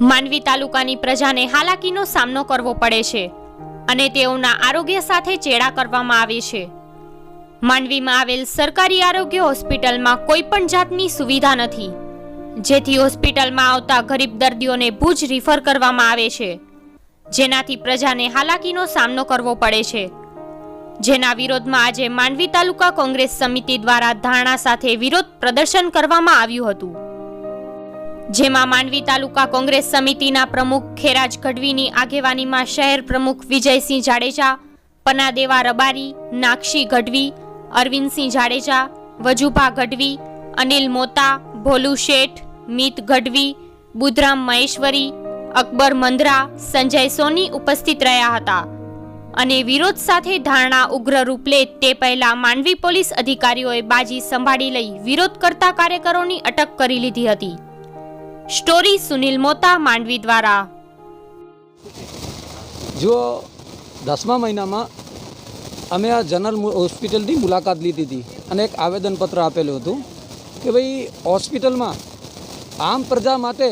માંડવી તાલુકાની પ્રજાને હાલાકીનો સામનો કરવો પડે છે અને તેઓના આરોગ્ય સાથે ચેડા કરવામાં આવે છે. માંડવીમાં આવેલ સરકારી આરોગ્ય હોસ્પિટલમાં કોઈ પણ જાતની સુવિધા નથી. જેથી હોસ્પિટલમાં આવતા ગરીબ દર્દીઓને ભુજ રિફર કરવામાં આવે છે. જેનાથી પ્રજાને હાલાકીનો સામનો કરવો પડે છે. જેના વિરોધમાં આજે માંડવી તાલુકા કોંગ્રેસ સમિતિ દ્વારા ધારણા સાથે વિરોધ પ્રદર્શન કરવામાં આવ્યું હતું. જેમાં માંડવી તાલુકા કોંગ્રેસ સમિતિના પ્રમુખ ખેરાજ ગઢવીની આગેવાનીમાં શહેર પ્રમુખ વિજયસિંહ જાડેજા, પનાદેવા રબારી નાક્ષી ગઢવી, અરવિંદસિંહ જાડેજા, વજુભા ગઢવી, અનિલ મોતા, ભોલુ શેઠ, મિત ગઢવી, બુધરામ મહેશ્વરી, અકબર મંદરા, સંજય સોની ઉપસ્થિત રહ્યા હતા. અને વિરોધ સાથે ધારણા ઉગ્ર રૂપ લે તે પહેલા માંડવી પોલીસ અધિકારીઓએ બાજી સંભાળી લઈ વિરોધ કરતા કાર્યકરોની અટક કરી લીધી હતી. સ્ટોરી સુનિલ મોતા માંડવી દ્વારા. જો દસમા મહિનામાં અમે આ જનરલ હોસ્પિટલની મુલાકાત લીધી હતી અને એક આવેદનપત્ર આપેલું હતું કે ભાઈ, હોસ્પિટલમાં આમ પ્રજા માટે,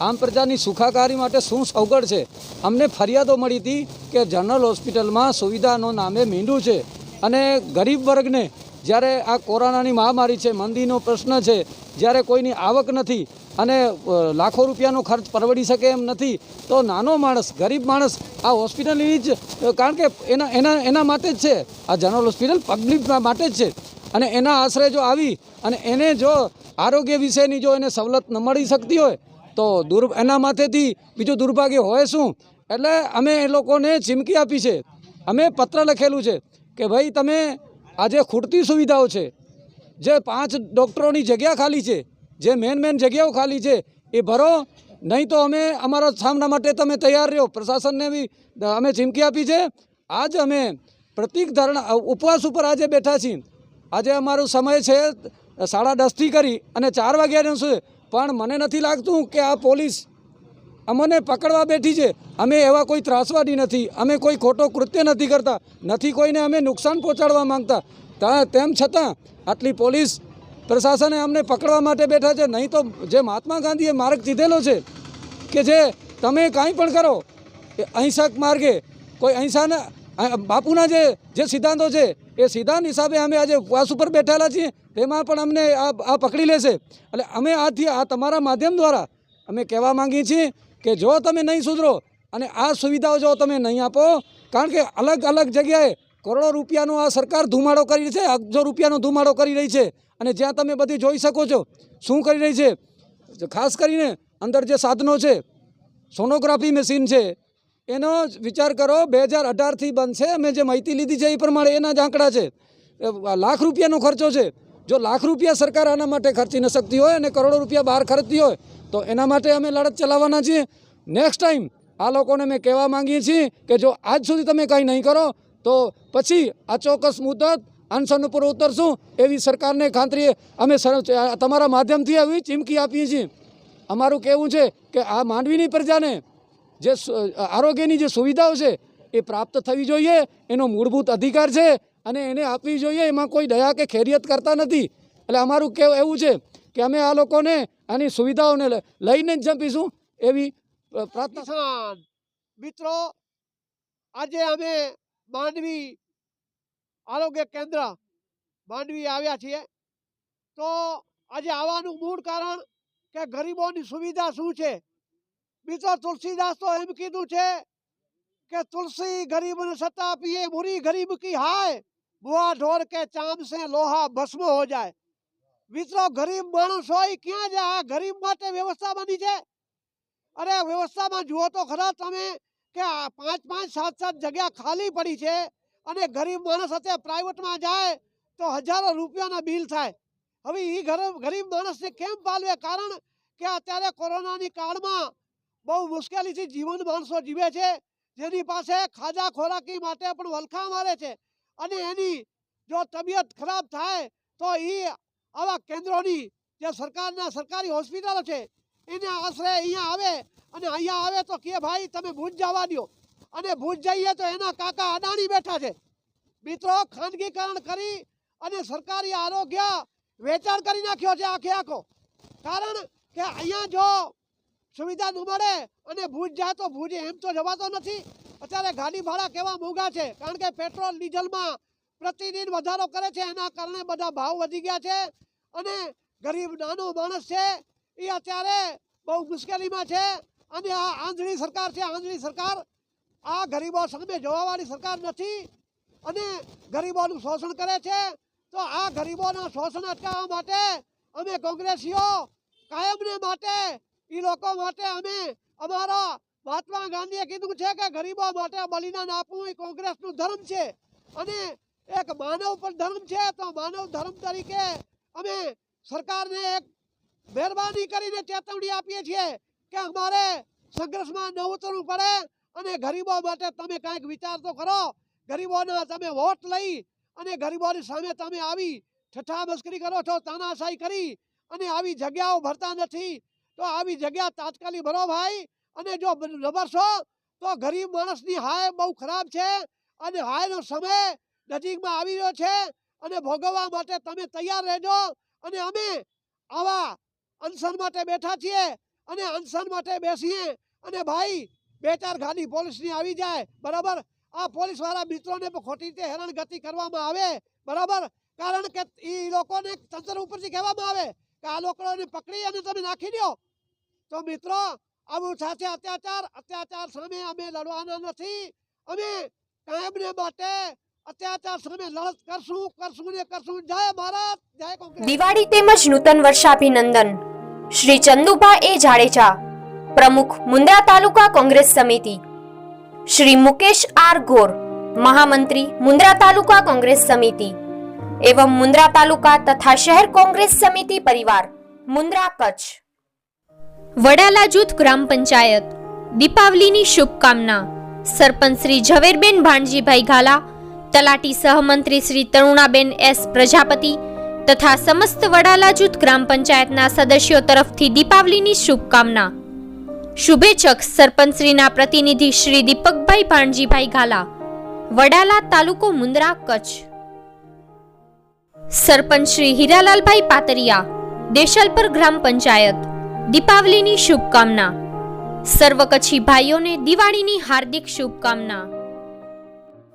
આમ પ્રજાની સુખાકારી માટે શું સવગડ છે? અમને ફરિયાદો મળી હતી કે જનરલ હોસ્પિટલમાં સુવિધાનો નામે મીંડું છે અને ગરીબ વર્ગને જ્યારે આ કોરોનાની મહામારી છે, મંદીનો પ્રશ્ન છે જ્યારે કોઈની આવક નથી અને લાખો રૂપિયાનો ખર્ચ પરવડી શકે એમ નથી, તો નાનો માણસ, ગરીબ માણસ આ હોસ્પિટલની જ કારણ કે એના એના એના માટે જ છે. આ જનરલ હોસ્પિટલ પબ્લિક માટે જ છે. અને એના આશરે જો આવી અને એને જો આરોગ્ય વિશેની જો એને સવલત ન મળી શકતી હોય, તો દુર, એના માથેથી બીજું દુર્ભાગ્ય હોય શું? એટલે અમે એ લોકોને ચીમકી આપી છે. અમે પત્ર લખેલું છે કે ભાઈ તમે આજે ખૂટતી સુવિધાઓ છે. જે પાંચ ડૉક્ટરોની જગ્યા ખાલી છે, જે મેન મેન જગ્યાઓ ખાલી છે, એ ભરો. નહીં તો અમે અમારા સામના માટે તમે તૈયાર રહ્યો. પ્રશાસનને બી અમે ચીમકી આપી છે. આજ અમે પ્રતિક ધરણા ઉપવાસ ઉપર આજે બેઠા છીએ. આજે અમારો સમય છે સાડા દસથી કરી અને ચાર વાગ્યાનો છે. પણ મને નથી લાગતું કે આ પોલીસ અમને પકડવા બેઠી છે. અમે એવા કોઈ ત્રાસવાદી નથી. અમે કોઈ ખોટો કૃત્ય નથી કરતા. નથી કોઈને અમે નુકસાન પહોંચાડવા માંગતા. તેમ છતાં આટલી પોલીસ પ્રશાસને અમને પકડવા માટે બેઠા છે. નહીં તો જે મહાત્મા ગાંધીએ માર્ગ ચીધેલો છે કે જે તમે કાંઈ પણ કરો, એ અહિંસક માર્ગે, કોઈ અહિંસાના બાપુના જે જે સિદ્ધાંતો છે, એ સિદ્ધાંત હિસાબે અમે આજે ઉપવાસ ઉપર બેઠેલા છીએ, તેમાં પણ અમને આ આ પકડી લેશે એટલે અમે આથી, આ તમારા માધ્યમ દ્વારા અમે કહેવા માંગીએ છીએ કે જો તમે નહીં સુધરો અને આ સુવિધાઓ જો તમે નહીં આપો, કારણ કે અલગ અલગ જગ્યાએ કરોડો રૂપિયાનો આ સરકાર ધુમાડો કરી રહી છે અબજો રૂપિયાનો ધુમાડો કરી રહી છે અને જ્યાં તમે બધી જોઈ શકો છો શું કરી રહી છે. ખાસ કરીને અંદર જે સાધનો છે, સોનોગ્રાફી મશીન છે, એનો વિચાર કરો, બે હજાર અઢારથી બંધ છે અમે જે માહિતી લીધી છે એ પ્રમાણે એના જ આંકડા છે. લાખ રૂપિયાનો ખર્ચો છે. જો લાખ રૂપિયા સરકાર આના માટે ખર્ચી ન શકતી હોય અને કરોડો રૂપિયા બહાર ખર્ચતી હોય, તો એના માટે અમે લડત ચલાવવાના છીએ. નેક્સ્ટ ટાઈમ આ લોકોને અમે કહેવા માંગીએ છીએ કે જો આજ સુધી તમે કંઈ નહીં કરો તો પછી આ ચોક્કસ મુદત અનશન ઉપર ઉતરશું એવી સરકારને ખાતરી અમે તમારા માધ્યમથી આવી ચીમકી આપીએ છીએ. અમારું કહેવું છે કે આ માંડવીની પ્રજાને જે આરોગ્યની જે સુવિધાઓ છે એ પ્રાપ્ત થવી જોઈએ, એનો મૂળભૂત અધિકાર છે અને એને આપવી જોઈએ. એમાં કોઈ દયા કે ખેરિયત કરતા નથી. એટલે અમારું કહેવું એવું છે કે અમે આ લોકોને આની સુવિધાઓને લઈને જ જંપીશું એવી પ્રાર્થના મિત્રો, આજે અમે માંડવી, આરોગ્ય કેન્દ્ર માંડવી આવ્યા છીએ. તો આજે આવવાનું મૂળ કારણ કે ગરીબોની સુવિધા શું છે? મિત્રો તુલસીદાસ તો એમ કીધું છે કે તુલસી ગરીબને સત્તા પીએ બુરી ગરીબ કી હાય? બુઆ ઢોર કે ચામ સે લોહા ભસ્મ હો જાય. મિત્રો, ગરીબ માણસ હોય ક્યાં જાય? ગરીબ માટે વ્યવસ્થા બની છે. અરે, વ્યવસ્થામાં જુઓ તો ખરા તમે કે પાંચ પાંચ, સાત સાત જગ્યા ખાલી પડી છે અને ગરીબ માણસ અત્યારે પ્રાઇવેટમાં જાય તો હજારો રૂપિયાના બિલ થાય. હવે એ ગરીબ માણસને કેમ પાલવે? કારણ કે અત્યારે કોરોનાની કાળમાં બહુ મુશ્કેલીથી જીવન માણસો જીવે છે. જેની પાસે ખાધા ખોરાકી માટે પણ વલખા મારે છે. અને એની જો તબિયત ખરાબ થાય તો એ આવા કેન્દ્રોની જે સરકારના સરકારી હોસ્પિટલો છે એને આશરે અહીંયા આવે અને અહીંયા આવે તો કે ભાઈ, તમે ભૂજ જવા દો અને ભૂજ જઈએ તો એના કાકા અદાણી બેઠા છે. મિત્રો, ખાનગીકરણ કરી અને સરકારી આરોગ્ય વેચાણ કરી નાખ્યો છે આખે આખો. કારણ કે અહીંયા જો સુવિધા ન મળે અને ભૂજ જાય તો ભૂજે એમ તો જવાતો નથી. અત્યારે ગાડી ભાડા કેવા મોંઘા છે. કારણ કે પેટ્રોલ, ડીઝલમાં પ્રતિદિન વધારો કરે છે. એના કારણે બધા ભાવ વધી ગયા છે. અને ગરીબ નાનો માણસ છે. એ અત્યારે બહુ મુશ્કેલીમાં છે. અને આ આંધળી સરકાર છે, આંધળી સરકાર. આ ગરીબો સામે જોવાવાળી સરકાર નથી. અને ગરીબોનું શોષણ કરે છે. તો આ ગરીબોના શોષણ અટકાવવા માટે અમે કોંગ્રેસીઓ કાયમને માટે એ લોકો માટે અમે અમારા મહાત્મા ગાંધીએ કીધું છે કે ગરીબો માટે બલિદાન આપવું એ કોંગ્રેસનું ધર્મ છે. અને એક માનવ પણ ધર્મ છે, તો માનવ ધર્મ તરીકે અમે સરકારને એક મહેરબાની કરીને ચેતવણી આપીએ છીએ કે અમારે સંઘર્ષમાં ન ઉતરવું પડે અને ગરીબો માટે તમે કાંઈક વિચાર તો કરો. ગરીબોના તમે વોટ લઈ અને ગરીબોની સામે તમે આવી ઠઠ્ઠા મસ્કરી કરો છો, તાનાશાહી કરી અને આવી જગ્યાઓ ભરતા નથી. તો આવી જગ્યા તાત્કાલિક ભરો ભાઈ અને જો ન ભરશો તો ગરીબ માણસની હાય બહુ ખરાબ છે અને હાયનો સમય નજીકમાં આવી રહ્યો છે અને ભોગવવા માટે તમે તૈયાર રહેજો અને અમે આવા અનશન માટે બેઠા છીએ અને અનશન માટે બેસીએ અને ભાઈ બે ચાર ગાડી પોલીસની આવી જાય, બરાબર? આ પોલીસવાળા મિત્રોને ખોટી રીતે હેરાનગતિ કરવામાં આવે, બરાબર? કારણ કે એ લોકોને તંત્ર ઉપરથી કહેવામાં આવે કે આ લોકોને પકડી અને તમે નાખી દો. તો મિત્રો આવું સાથે અત્યાચાર અત્યાચાર સામે અમે લડવાના નથી. અમે કાયમને માટે દિવાળી તેમજ નૂતન વર્ષાભિનંદન. શ્રી ચંદુભા એ જાડેજા, પ્રમુખ મુંદ્રા તાલુકા કોંગ્રેસ સમિતિ. શ્રી મુકેશ આર ગોર, મહામંત્રી મુંદ્રા તાલુકા કોંગ્રેસ સમિતિ. એવં મુંદ્રા તાલુકા તથા શહેર કોંગ્રેસ સમિતિ પરિવાર, મુંદ્રા કચ્છ. વડાલા જૂથ ગ્રામ પંચાયત, દીપાવલીની શુભકામના. સરપંચ શ્રી ઝવેરબેન ભાણજીભાઈ ઘાલા તલાટી સહમંત્રી શ્રી તરુણાબેન એસ પ્રજાપતિ તથા સમસ્ત વડાલા જૂથ ગ્રામ પંચાયતના સદસ્યો તરફથી દીપાવલીની શુભકામના. શુભેચ્છક સરપંચશ્રીના પ્રતિનિધિ શ્રી દીપકભાઈ ભાણજીભાઈ ઘાલા વડાલા તાલુકો મુન્દ્રા કચ્છ. સરપંચ શ્રી હીરાલાલભાઈ પાતરિયા, દેશલપર ગ્રામ પંચાયત, દીપાવલીની શુભકામના. સર્વ કચ્છી ભાઈઓને દિવાળીની હાર્દિક શુભકામના.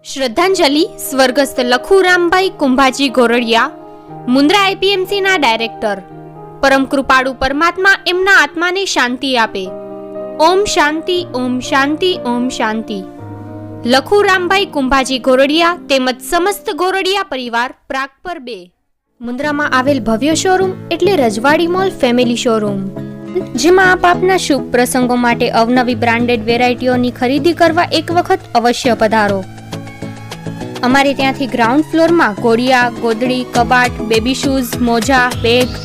શ્રદ્ધાંજલિ સ્વર્ગસ્થ લખુરામભાઈ કુંભાજી ગોરડિયા મુન્દ્રા આઈપીએમસીના ડાયરેક્ટર. પરમ કૃપાળુ પરમાત્મા એમના આત્માને શાંતિ આપે. ઓમ શાંતિ ઓમ શાંતિ ઓમ શાંતિ. લખુરામભાઈ કુંભાજી ગોરડિયા તેમજ સમસ્ત ગોરડિયા પરિવાર પ્રાગ પર બે. મુન્દ્રામાં આવેલ ભવ્ય શોરૂમ એટલે રજવાડી મોલ ફેમિલી શોરૂમ. જેમાં આપ આપના શુભ પ્રસંગો માટે અવનવી બ્રાન્ડેડ વેરાયટીઓની ખરીદી કરવા એક વખત અવશ્ય પધારો. અમારે ત્યાંથી ગ્રાઉન્ડ ફ્લોરમાં ઘોડિયા ગોદડી, કબાટ બેબી શૂઝ મોજા bag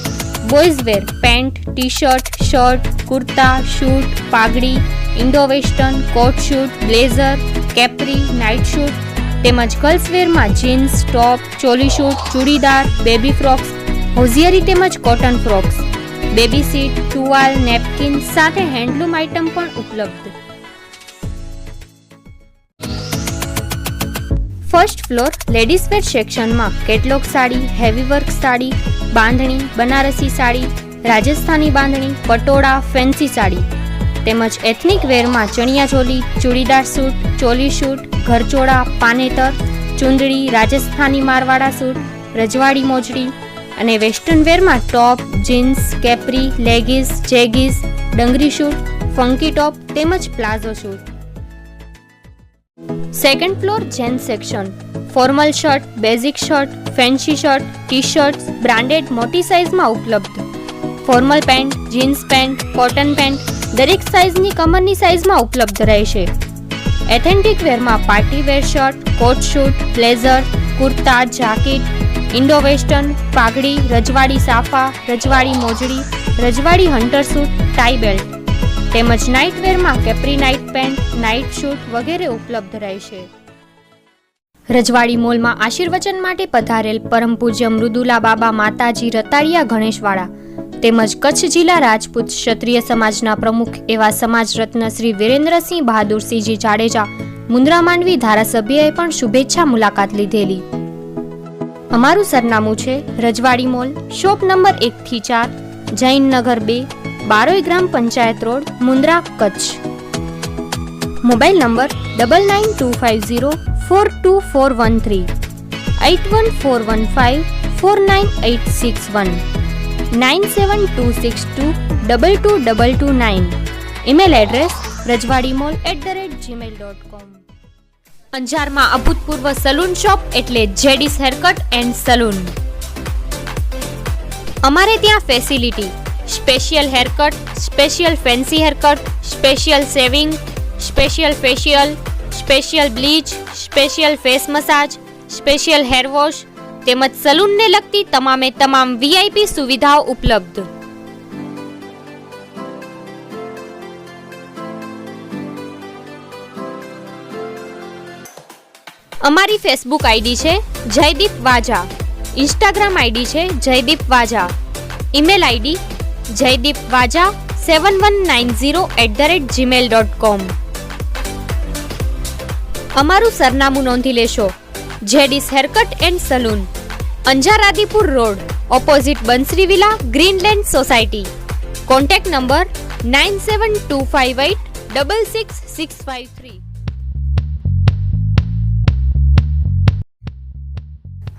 boys pant T shirt shirt kurta suit પાઘડી Indo western coat suit blazer capri night suit તેમજ girls વેરમાં jeans top choli suit churidar baby frocks hosiery તેમજ cotton frocks baby seat towel napkin સાથે handloom item પણ ઉપલબ્ધ. First floor ladies wear સેક્શનમાં catalogue sari, heavy work sari, bandhani, Banarasi sari, Rajasthani bandhani, patola, fancy sari. તેમજ ethnic વેરમાં chaniya choli, churidar suit, choli suit, ઘરચોળા, પાનેતર, ચુંદડી, રાજસ્થાની મારવાડા સૂટ, રજવાડી મોજડી અને western વેરમાં top, jeans, capri, leggings jeggings dungaree suit funky top તેમજ palazzo suit second floor gents section formal shirt basic shirt fancy shirt T shirts branded મોટી સાઇઝમાં ઉપલબ્ધ. Formal pant jeans pant cotton pant દરેક સાઇઝની કમરની સાઇઝમાં ઉપલબ્ધ રહેશે. Authentic વેરમાં party wear shirt coat suit blazer kurta jacket Indo western પાઘડી, રજવાડી સાફા, રજવાડી મોજડી, રજવાડી હન્ટર સૂટ ટાઈ બેલ્ટ તેમજ નાઇટવેરમાં capri night pant night suit વગેરે ઉપલબ્ધ રહેશે. રજવાડી મોલમાં આશીર્વચન માટે પધારેલ પરમ પૂજ્ય મૃદુલા બાબા માતાજી રતાળિયા ગણેશવાળા તેમજ કચ્છ જિલ્લા રાજપૂત ક્ષત્રિય સમાજના પ્રમુખ એવા સમાજ રત્ન શ્રી વિરેન્દ્રસિંહ બહાદુરસિંહજી જાડેજા મુન્દ્રા માંડવી ધારાસભ્યએ પણ શુભેચ્છા મુલાકાત લીધેલી. અમારું સરનામું છે રજવાડી મોલ, શોપ નંબર એક થી ચાર જૈનનગર બે, Baroi gram panchayat road, Mundra Kutch. Mobile number double nine two five zero four two four one three eight one four one five four nine eight six one nine seven two six two double two double two nine email address Rajwadi mall at the rate Gmail dot com અંજારમાં અભૂતપૂર્વ salon shop એટલે જેડીસ haircut and salon અમારે ત્યાં facility special haircut special fancy haircut special shaving special facial special bleach special face massage special hair wash તેમજ સલૂનને લગતી તમામે તમામ વીઆઈપી સુવિધાઓ ઉપલબ્ધ. અમારી ફેસબુક આઈડી છે જયદીપ વાજા. ઇન્સ્ટાગ્રામ આઈડી છે Jaydeep Vaja. Email ID Jaydeep Vaja seven one nine zero at the rate Gmail dot com અમારું સરનામું નોંધી લેશો. JD's haircut and salon. Anjar road, opposite Bansari villa, Greenland society. Contact number nine seven two five eight double six six five three.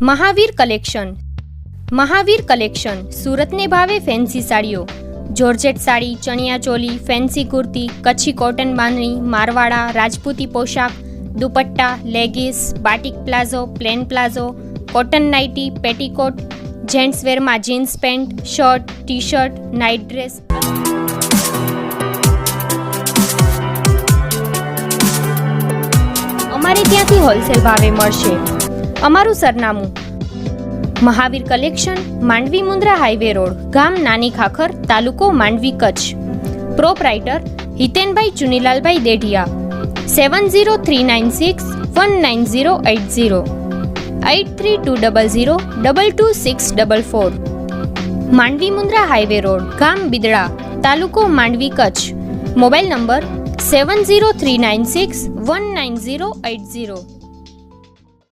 Mahavir collection. Mahavir collection, સુરતને ભાવે fancy સાડીઓ. Georgette sari, chaniya choli fancy kurti, Kutchi cotton bandhani, Marwada, Rajputi પોશાક, dupatta leggings batik palazzo plain palazzo cotton nightie petticoat gents વેરમાં jeans pant shirt T shirt night dress અમારે ત્યાંથી wholesale ભાવે મળશે. અમારું સરનામું. Mahavir collection, Mandvi Mundra highway road, ગામ નાની ખાખર, તાલુકો Mandvi Kutch. Proprietor, Hitenbhai Chunilalbhai Dedhia. Seven zero three nine six one nine zero eight zero eight three two double zero double two six double four Mandvi Mundra highway road, ગામ બિદડા, તાલુકો Mandvi Kutch. Mobile number seven zero three nine six one nine zero eight zero